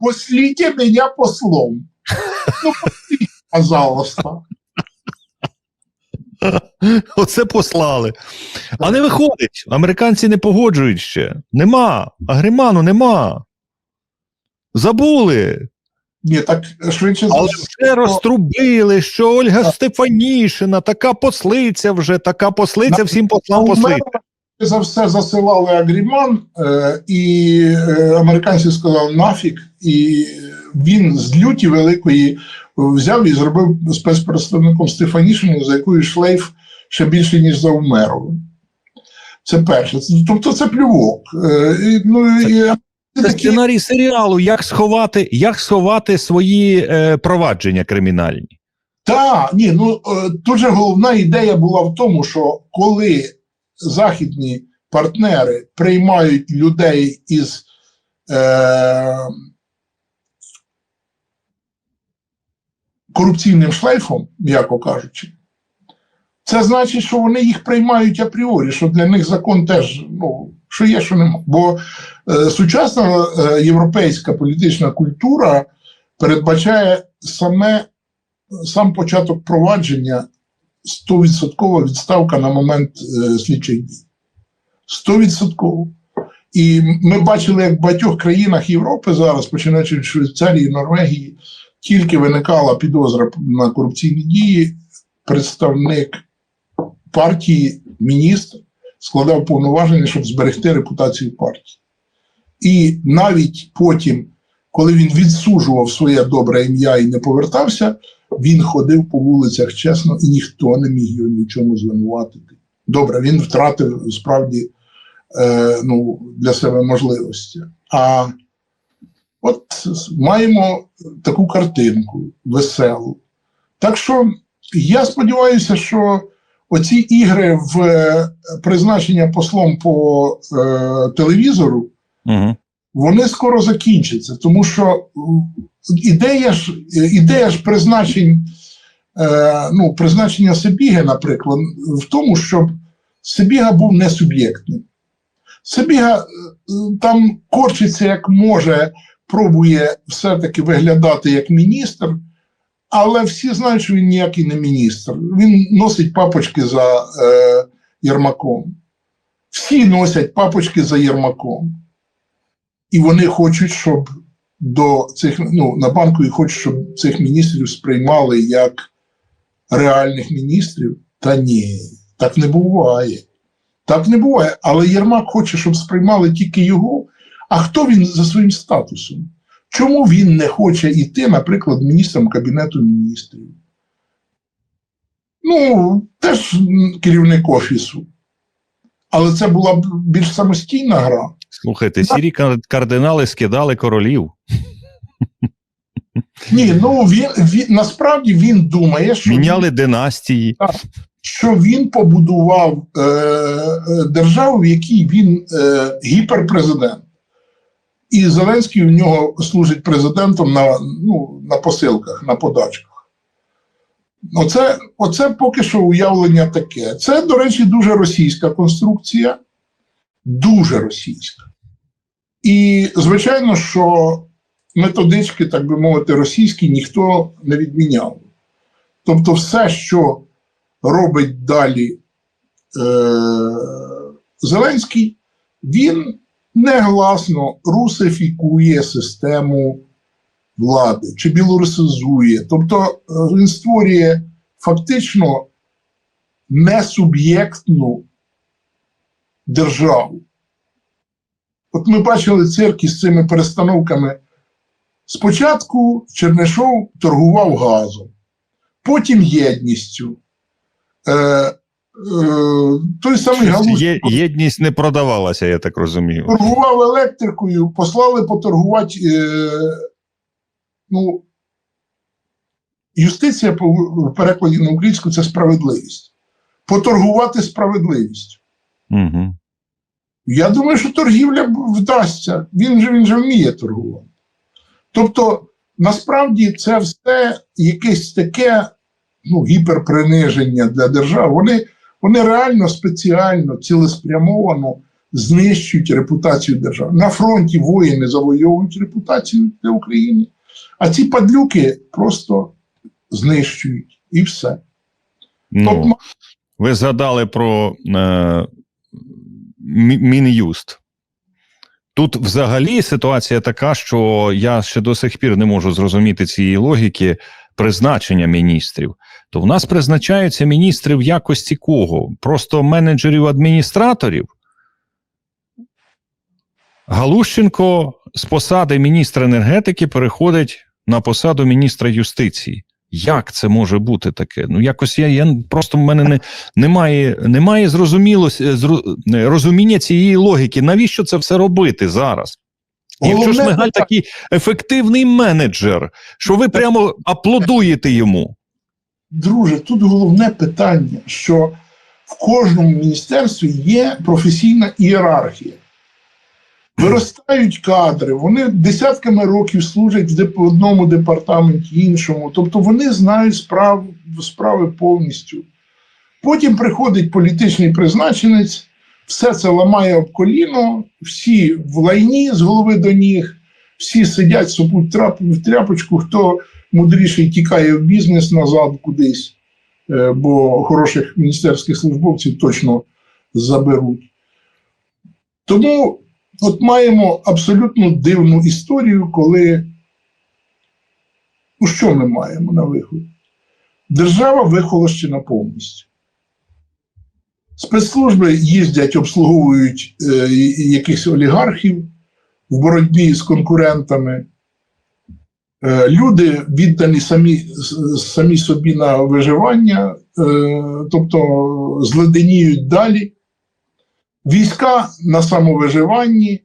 Послите меня послом. Ну, послите, пожалуйста. Оце послали. А не виходить. Американці не погоджують ще. Нема. Агриману нема. Забули. Ні, так швидше Але все. вже розтрубили, що Ольга Стефанішина, така послиця вже, така послиця всім послам послиця. За все засилали агріман, е, і е, американці сказали нафік, і він з люті великої взяв і зробив спецпредставником Стефанішину, за якою шлейф ще більше, ніж за Умеровим. Це перше. Тобто це плювок. Е, ну, і, Це сценарій серіалу, як сховати, як сховати свої е, провадження кримінальні. Та ні, ну е, тут головна ідея була в тому, що коли західні партнери приймають людей із е, корупційним шлейфом, м'яко кажучи, це значить, що вони їх приймають апріорі, що для них закон теж ну, що є, що нема. Бо е, сучасна е, європейська політична культура передбачає саме сам початок провадження 100% відставка на момент слідчих дій. 100%. І ми бачили, як в багатьох країнах Європи зараз, починаючи від Швейцарії, Норвегії, тільки виникала підозра на корупційні дії, представник партії, міністр складав повноваження, щоб зберегти репутацію партії. І навіть потім, коли він відсуджував своє добре ім'я і не повертався, він ходив по вулицях чесно, і ніхто не міг його ні в чому звинуватити. Добре, він втратив справді е, ну, для себе можливості. А от маємо таку картинку веселу. Так що я сподіваюся, що оці ігри в е, призначення послом по е, телевізору Угу. Вони скоро закінчаться, тому що ідея ж, ідея ж призначень, е, ну, призначення Себіги, наприклад, в тому, щоб Себіга був не суб'єктним. Себіга е, там корчиться як може, пробує все-таки виглядати як міністр, але всі знають, що він ніякий не міністр. Він носить папочки за е, Єрмаком. Всі носять папочки за Єрмаком. І вони хочуть, щоб до цих ну на банку і хочуть, щоб цих міністрів сприймали як реальних міністрів. Та ні, так не буває. Так не буває. Але Єрмак хоче, щоб сприймали тільки його. А хто він за своїм статусом? Чому він не хоче йти, наприклад, міністром Кабінету міністрів? Ну, теж керівник офісу. Але це була б більш самостійна гра. Слухайте, сірі кардинали скидали королів, Ні, ну він, він насправді він думає, що, міняли династії. що він побудував е, е, державу, в якій він е, гіперпрезидент. І Зеленський в нього служить президентом на, ну, на посилках, на подачках. Оце, оце поки що уявлення таке. Це, до речі, дуже російська конструкція. Дуже російська. І, звичайно, що методички, так би мовити, російські ніхто не відміняв. Тобто, все, що робить далі е, Зеленський, він негласно русифікує систему влади чи білорусизує. Тобто е, він створює фактично несуб'єктну державу. От ми бачили цирки з цими перестановками. Спочатку Чернишов торгував газом, потім єдністю. Е, е, той самий Галузь Є, єдність не продавалася, я так розумію. торгував електрикою, послали поторгувати. Е, ну, юстиція в перекладі на українську це справедливість. Поторгувати справедливістю. Угу. Я думаю, що торгівля вдасться. Він же він же вміє торгувати. Тобто, насправді, це все якесь таке ну, гіперприниження для держави. Вони, вони реально спеціально, цілеспрямовано знищують репутацію держави. На фронті воїни завойовують репутацію для України, а ці падлюки просто знищують і все. Ну, Тобто, ви згадали про е, Мін'юст. Тут взагалі ситуація така, що я ще до сих пір не можу зрозуміти цієї логіки призначення міністрів. То в нас призначаються міністри в якості кого? Просто менеджерів-адміністраторів. Галущенко з посади міністра енергетики переходить на посаду міністра юстиції. Як це може бути таке? Ну якось я, я просто в мене не, немає, немає зрозумілості зру- розуміння цієї логіки. Навіщо це все робити зараз? Якщо Головне Шмигаль такий ефективний менеджер, що ви прямо аплодуєте йому. друже, тут головне питання, що в кожному міністерстві є професійна ієрархія. Виростають кадри, вони десятками років служать в одному департаменті, іншому. Тобто вони знають справ, справи повністю. Потім приходить політичний призначенець, все це ламає об коліно, всі в лайні з голови до ніг, всі сидять, сопуть в тряпочку, хто мудріший тікає в бізнес назад кудись, е, бо хороших міністерських службовців точно заберуть. Тому от маємо абсолютно дивну історію, коли ну, що ми маємо на виході? Держава вихолощена повністю. Спецслужби їздять, обслуговують е, якихось олігархів в боротьбі з конкурентами. Е, Люди віддані самі, самі собі на виживання, е, тобто зледеніють далі. Війська на самовиживанні,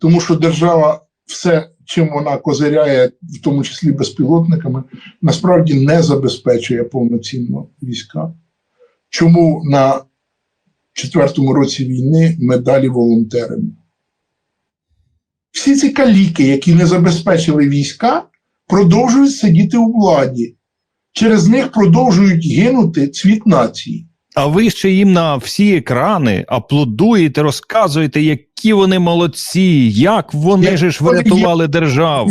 тому що держава все, чим вона козиряє, в тому числі безпілотниками, насправді не забезпечує повноцінно війська. Чому на четвертому році війни ми далі волонтеримо? Всі ці каліки, які не забезпечили війська, продовжують сидіти у владі. Через них продовжують гинути цвіт нації. А ви ще їм на всі екрани аплодуєте, розказуєте, які вони молодці, як вони же ж врятували державу.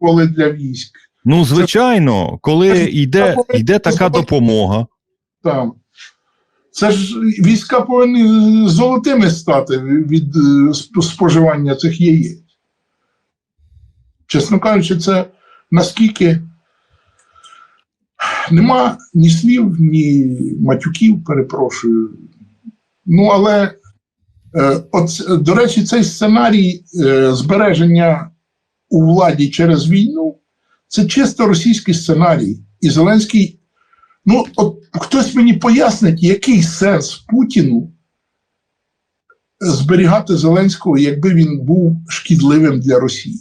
Коли для військ. Ну, звичайно, коли Це- йде, це- йде така допомога. Там. Це ж війська повинні золотими стати від е, споживання цих яєць. Чесно кажучи, це наскільки нема ні слів, ні матюків, перепрошую. Ну, але, е, от, до речі, цей сценарій е, збереження у владі через війну це чисто російський сценарій. І Зеленський Ну, от хтось мені пояснить, який сенс Путіну зберігати Зеленського, якби він був шкідливим для Росії?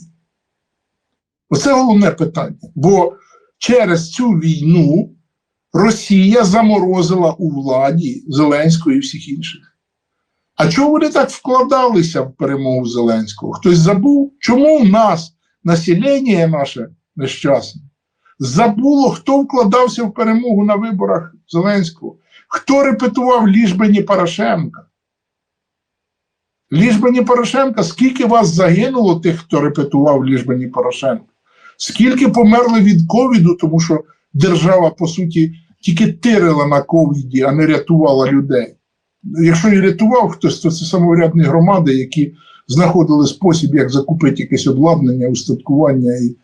Оце головне питання. Бо через цю війну Росія заморозила у владі Зеленського і всіх інших. А чому вони так вкладалися в перемогу Зеленського? Хтось забув, чому в нас населення наше нещасне? забуло, хто вкладався в перемогу на виборах Зеленського, хто репетував ліжбені Порошенка. Ліжбені Порошенка, скільки вас загинуло тих, хто репетував ліжбені Порошенка? Скільки померли від ковіду, тому що держава, по суті, тільки тирила на ковіді, а не рятувала людей. Якщо і рятував хтось, то це самоврядні громади, які знаходили спосіб, як закупити якесь обладнання, устаткування, і,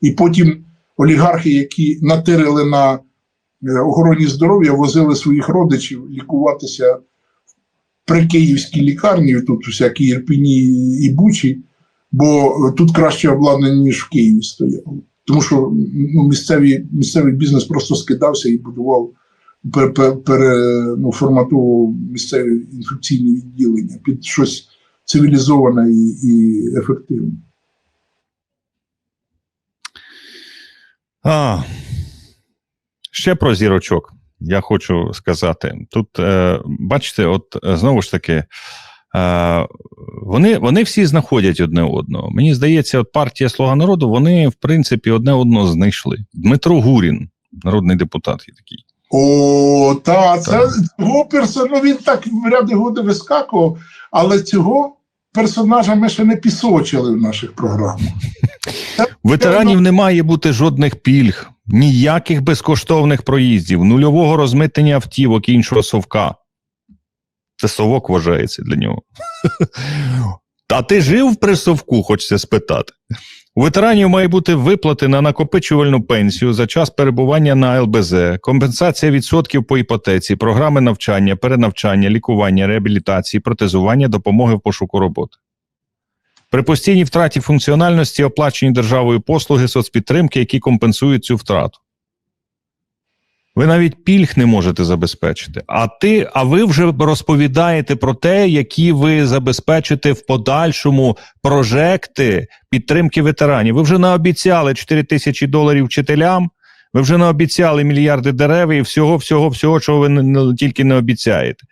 і потім олігархи, які натирили на е, охороні здоров'я, возили своїх родичів лікуватися при київській лікарні, тут всякі Ірпіні і Бучі, бо тут краще обладнання, ніж в Києві стояло. Тому що ну, місцеві, місцевий бізнес просто скидався і будував, пер, пер, пере, ну, місцеві інфекційні відділення під щось цивілізоване і, і ефективне. А, ще про зірочок. Я хочу сказати. Тут, е, бачите, от е, знову ж таки, е, вони, вони всі знаходять одне одного. Мені здається, от партія Слуга народу, вони, в принципі, одне одного знайшли. Дмитро Гурін, народний депутат є такий. О, та, це цього персонажа, ну він так в ряди годи вискакував, але цього персонажа ми ще не пісочили в наших програмах. Ветеранів не має бути жодних пільг, ніяких безкоштовних проїздів, нульового розмитнення автівок і іншого совка. Це совок вважається для нього. Та ти жив при совку, хочеться спитати. У ветеранів має бути виплати на накопичувальну пенсію за час перебування на ЛБЗ, компенсація відсотків по іпотеці, програми навчання, перенавчання, лікування, реабілітації, протезування, допомоги в пошуку роботи. При постійній втраті функціональності оплачені державою послуги соцпідтримки, які компенсують цю втрату. Ви навіть пільг не можете забезпечити. А ти, а ви вже розповідаєте про те, які ви забезпечите в подальшому прожекти підтримки ветеранів. Ви вже наобіцяли 4 тисячі доларів вчителям, ви вже наобіцяли мільярди дерев і всього, всього, всього, чого ви не, не- тільки не обіцяєте.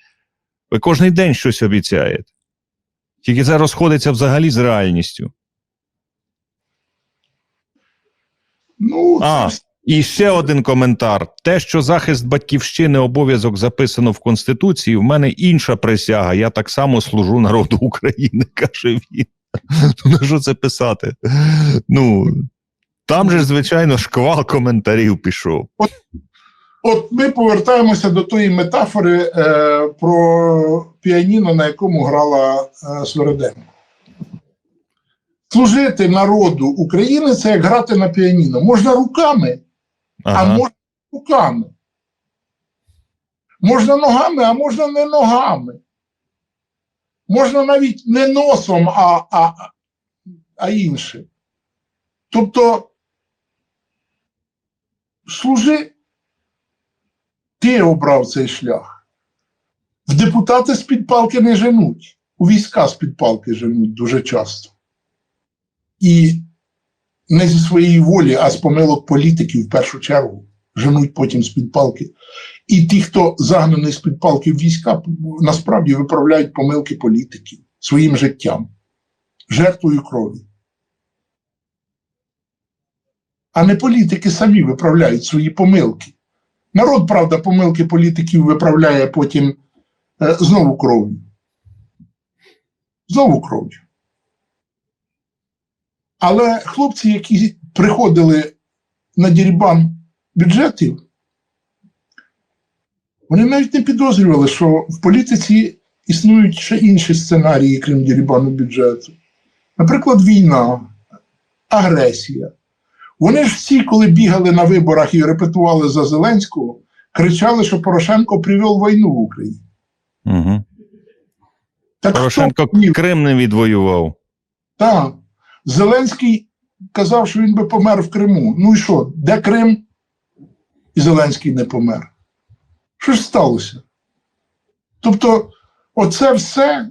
Ви кожен день щось обіцяєте. Тільки це розходиться взагалі з реальністю. Ну, А, це і ще один коментар: те, що захист батьківщини обов'язок записано в Конституції, в мене інша присяга. Я так само служу народу України, каже він. Ну, на що це писати? Ну, там же, звичайно, шквал коментарів пішов. От ми повертаємося до тої метафори е, про піаніно, на якому грала е, Свереденко. Служити народу України це як грати на піаніно. Можна руками, а можна руками. Можна ногами, а можна не ногами. Можна навіть не носом, а, а, а іншим. Тобто, служи, ти обрав цей шлях. В депутати з-під палки не женуть, у війська з-під палки женуть дуже часто. І не зі своєї волі, а з помилок політиків в першу чергу женуть потім з-під палки. І ті, хто загнаний з-під палки в війська, насправді виправляють помилки політиків своїм життям, жертвою крові. А не політики самі виправляють свої помилки. Народ, правда, помилки політиків виправляє потім е, знову кров'ю. Знову кров'ю. Але хлопці, які приходили на дірібан бюджетів, вони навіть не підозрювали, що в політиці існують ще інші сценарії, крім дірібану бюджету. Наприклад, війна, агресія. Вони ж всі, коли бігали на виборах і репетували за Зеленського, кричали, що Порошенко привів війну в Україну. Угу. Так Порошенко хто- Крим не відвоював. Так. Зеленський казав, що він би помер в Криму. Ну і що? Де Крим? І Зеленський не помер. Що ж сталося? Тобто, оце все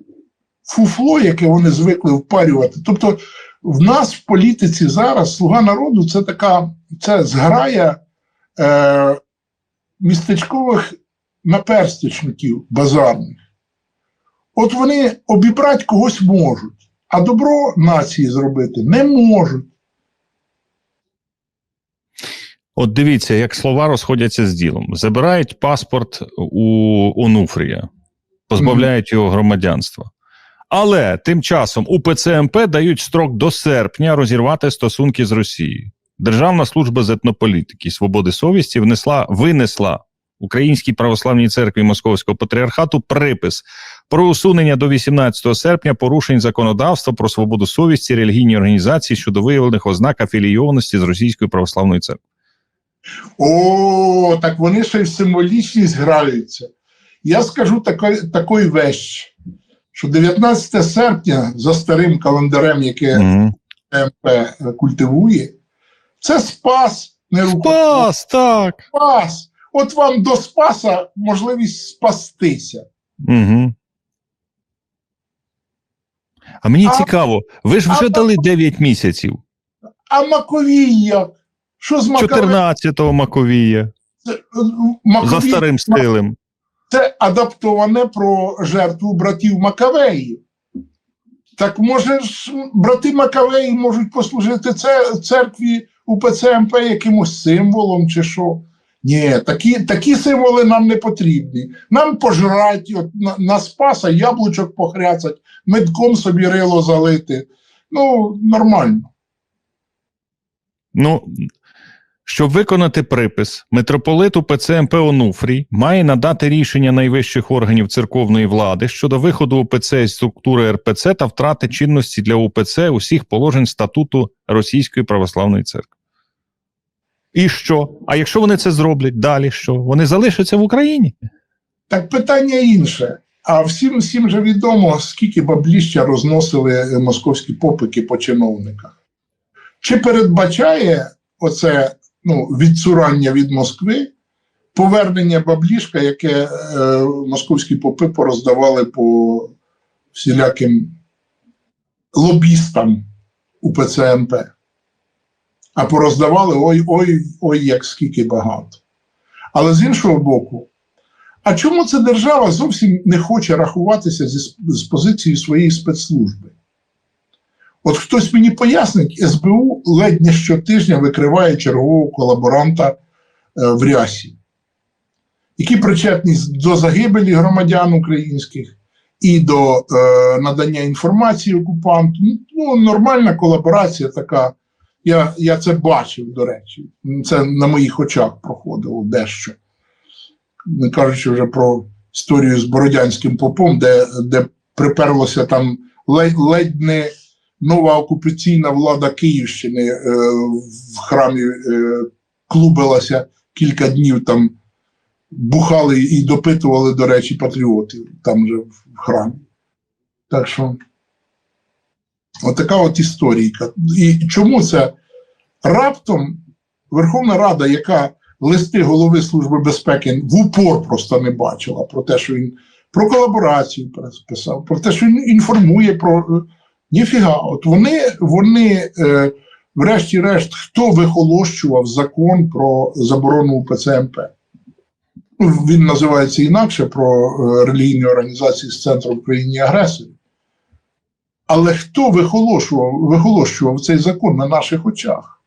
фуфло, яке вони звикли впарювати. Тобто, в нас в політиці зараз слуга народу це така це зграя е, містечкових наперстичників базарних. От вони обібрати когось можуть, а добро нації зробити не можуть. От дивіться, як слова розходяться з ділом. Забирають паспорт у Онуфрія, позбавляють його громадянства. Але тим часом у ПЦМП дають строк до серпня розірвати стосунки з Росією. Державна служба з етнополітики і свободи совісті внесла, винесла Українській православній церкві Московського патріархату припис про усунення до 18 серпня порушень законодавства про свободу совісті релігійні організації щодо виявлених ознак афілійованості з Російською православною церквою. О, так вони ще й в символічність граються. Я скажу такої, такої вещі, що 19 серпня за старим календарем, яке. МП культивує, це спас, не. Спас, так. Спас. От вам до спаса можливість спастися. Угу. А мені А- цікаво, ви ж вже а- дали 9 місяців. А Маковій як? Що з? 14-го Маковія. Це, е, Маковій За старим стилем. це адаптоване про жертву братів Макавеїв. Так може ж брати Макавеї можуть послужити це церкві УПЦ МП якимось символом чи що? Ні, такі, такі символи нам не потрібні. Нам пожрать, от, на, на спаса яблучок похряцать, медком собі рило залити. Ну, нормально. Ну, щоб виконати припис, митрополит УПЦ МП Онуфрій має надати рішення найвищих органів церковної влади щодо виходу УПЦ із структури РПЦ та втрати чинності для УПЦ усіх положень статуту Російської православної церкви. І що? А якщо вони це зроблять, далі що? Вони залишаться в Україні? Так питання інше. А всім всім же відомо, скільки бабліща розносили е, московські попики по чиновниках. Чи передбачає оце ну, відцурання від Москви повернення баблішка, яке е, московські попи пороздавали по всіляким лобістам у ПЦМП? А пороздавали ой, ой, як скільки багато. Але з іншого боку, а чому ця держава зовсім не хоче рахуватися зі, з позиції своєї спецслужби? От хтось мені пояснить, СБУ ледь не щотижня викриває чергового колаборанта е, в рясі, які причетні до загибелі громадян українських і до е, надання інформації окупанту. Ну, Ну, нормальна колаборація така. Я, я це бачив, до речі. Це на моїх очах проходило дещо не кажучи вже про історію з Бородянським попом, де, де приперлося там ледь, ледь не нова окупаційна влада Київщини е, в храмі е, клубилася кілька днів там. Бухали і допитували, до речі, патріотів там же в храмі. Так що, отака от історійка. І чому це раптом Верховна Рада, яка листи голови Служби безпеки в упор просто не бачила про те, що він про колаборацію писав, про те, що він інформує про е, ніфіга. От вони, вони е, врешті-решт, хто вихолощував закон про заборону УПЦ МП? Ну, Він називається інакше про е, релігійні організації з центру в країні агресорів. Але хто вихолощував, вихолощував цей закон на наших очах?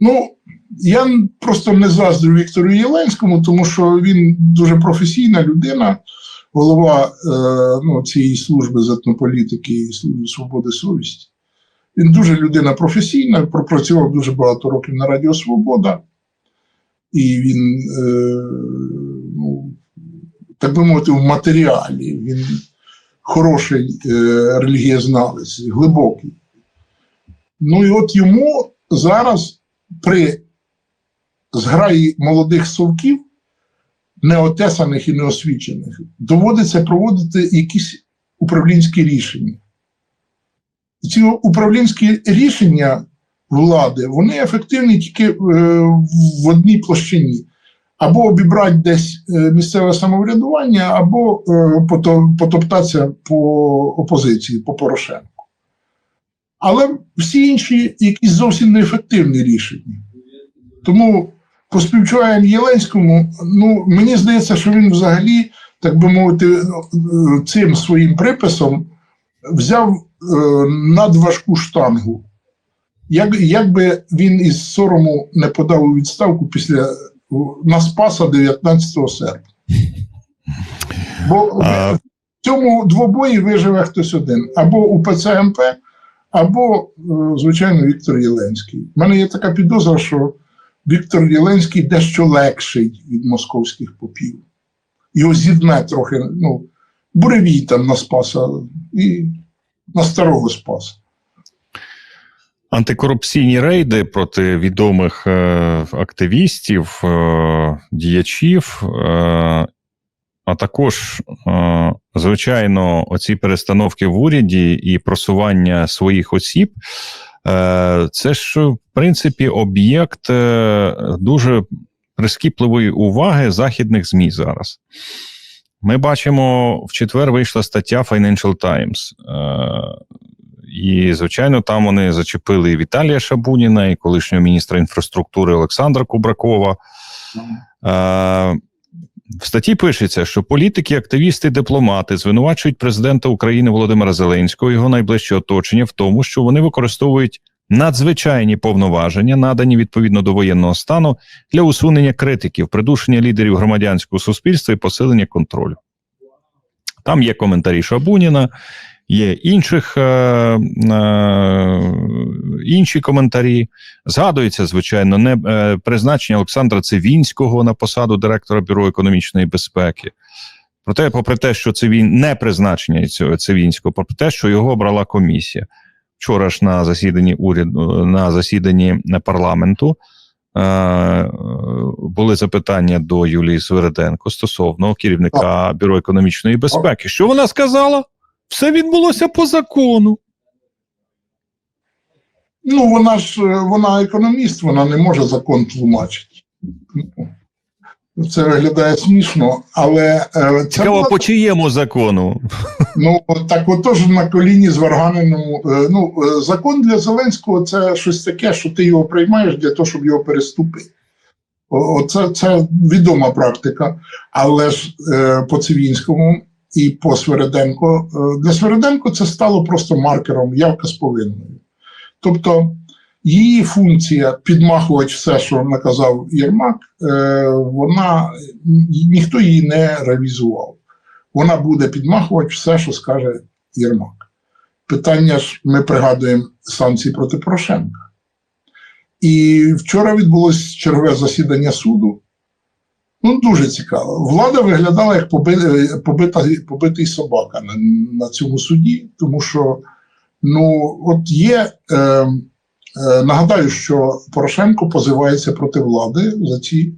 Ну, я просто не заздрю Віктору Єленському, тому що він дуже професійна людина, голова е, ну, цієї служби з етнополітики і служби свободи совісті. Він дуже людина професійна, пропрацював дуже багато років на Радіо Свобода, і він, е, ну, так би мовити, в матеріалі. Він хороший е, релігієзнавець, глибокий. Ну і от йому зараз при зграї молодих совків, неотесаних і неосвічених, доводиться проводити якісь управлінські рішення. Ці управлінські рішення влади, вони ефективні тільки е, в одній площині. Або обібрати десь е, місцеве самоврядування, або е, потоптатися по опозиції, по Порошенку. Але всі інші якісь зовсім неефективні рішення. Тому поспівчуваємо Єленському. Ну, мені здається, що він взагалі, так би мовити, е, цим своїм приписом взяв надважку штангу. Як, як би він із сорому не подав у відставку після на Спаса 19 серпня. Бо А- в цьому двобої виживе хтось один. Або у ПЦМП, або, е, звичайно, Віктор Єленський. У мене є така підозра, що Віктор Єленський дещо легший від московських попів. Його зідне трохи, ну, буревій там на Спаса і на старого Спаса. Антикорупційні рейди проти відомих е, активістів, е, діячів, е, а також, е, звичайно, оці перестановки в уряді і просування своїх осіб. Е, це ж, в принципі, об'єкт е, дуже прискіпливої уваги західних ЗМІ зараз. Ми бачимо, в четвер вийшла стаття Financial Times. Е, і, звичайно, там вони зачепили і Віталія Шабуніна, і колишнього міністра інфраструктури Олександра Кубракова. Е, в статті пишеться, що політики, активісти, дипломати звинувачують президента України Володимира Зеленського і його найближче оточення в тому, що вони використовують надзвичайні повноваження, надані відповідно до воєнного стану для усунення критиків, придушення лідерів громадянського суспільства і посилення контролю. Там є коментарі Шабуніна, є інших, е, е, інші коментарі. Згадується, звичайно, не е, призначення Олександра Цивінського на посаду директора Бюро економічної безпеки. Проте, попри те, що це він не призначення цього Цивінського, попри те, що його обрала комісія. Вчора ж на засіданні уряду на засіданні парламенту е, були запитання до Юлії Свериденко стосовно керівника Бюро економічної безпеки. Що вона сказала? Все відбулося по закону. Ну, вона ж е, вона економіст, вона не може закон тлумачити. Ну, Це виглядає смішно, але е, Цікаво, була- по чиєму закону? ну так отож на коліні з Варганиним. е, Ну, е, закон для Зеленського це щось таке, що ти його приймаєш для того, щоб його переступити. Оце це відома практика, але ж е, по Цивінському і по Свериденко. е, Для Свериденко це стало просто маркером явка з повинною. Тобто її функція підмахувати все, що наказав Єрмак, е, вона ніхто її не реалізував. Вона буде підмахувати все, що скаже Єрмак. Питання ж ми пригадуємо санкції проти Порошенка. І вчора відбулось чергове засідання суду. Ну, дуже цікаво. Влада виглядала як побита, побитий собака на, на цьому суді, тому що ну, от є. Е, е, нагадаю, що Порошенко позивається проти влади за ці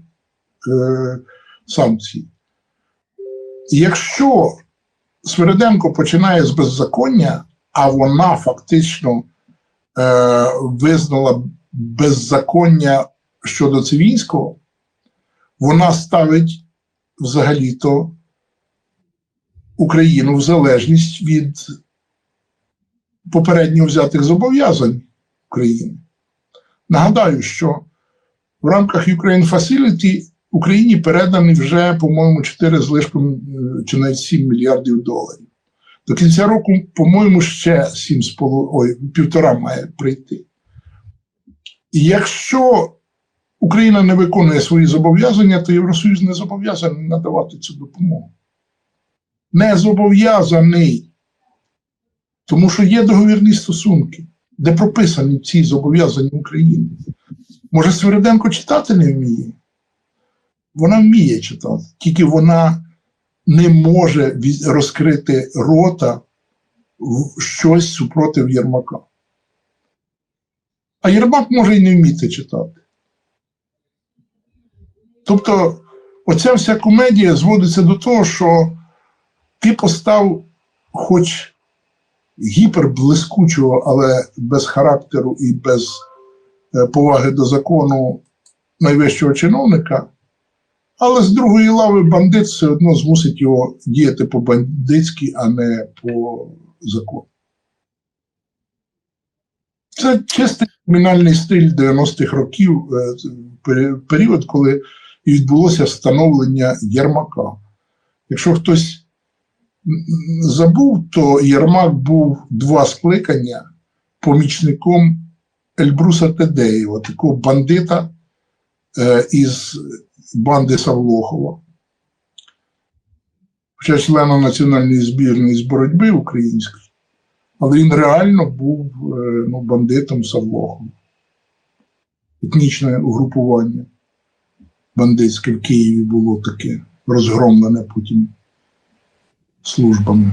е, санкції. Якщо Свириденко починає з беззаконня, а вона фактично е, визнала беззаконня щодо Цивінського, вона ставить взагалі-то Україну в залежність від попередньо взятих зобов'язань України. Нагадаю, що в рамках Ukraine Facility Україні передані вже, по-моєму, 4 з лишком е, чи навіть 7 мільярдів доларів. До кінця року, по-моєму, ще 7,5, ой, півтора має прийти. І якщо Україна не виконує свої зобов'язання, то Євросоюз не зобов'язаний надавати цю допомогу. Не зобов'язаний. Тому що є договірні стосунки, де прописані ці зобов'язання України. Може, Свириденко читати не вміє? Вона вміє читати, тільки вона не може розкрити рота в щось супротив Єрмака. А Єрмак може і не вміти читати. Тобто, оця вся комедія зводиться до того, що ти постав хоч гіперблискучого, але без характеру і без е, поваги до закону найвищого чиновника, але з другої лави бандит все одно змусить його діяти по-бандитськи, а не по закону. Це чистий кримінальний стиль 90-х років, е, період, коли і відбулося встановлення Єрмака. Якщо хтось забув, то Єрмак був два скликання помічником Ельбруса Тедеєва, такого бандита е, із банди Савлохова, хоча члена національної збірної з боротьби української, але він реально був е, ну, бандитом Савлохова. Етнічне угрупування бандитське в Києві було таке розгромлене потім службами.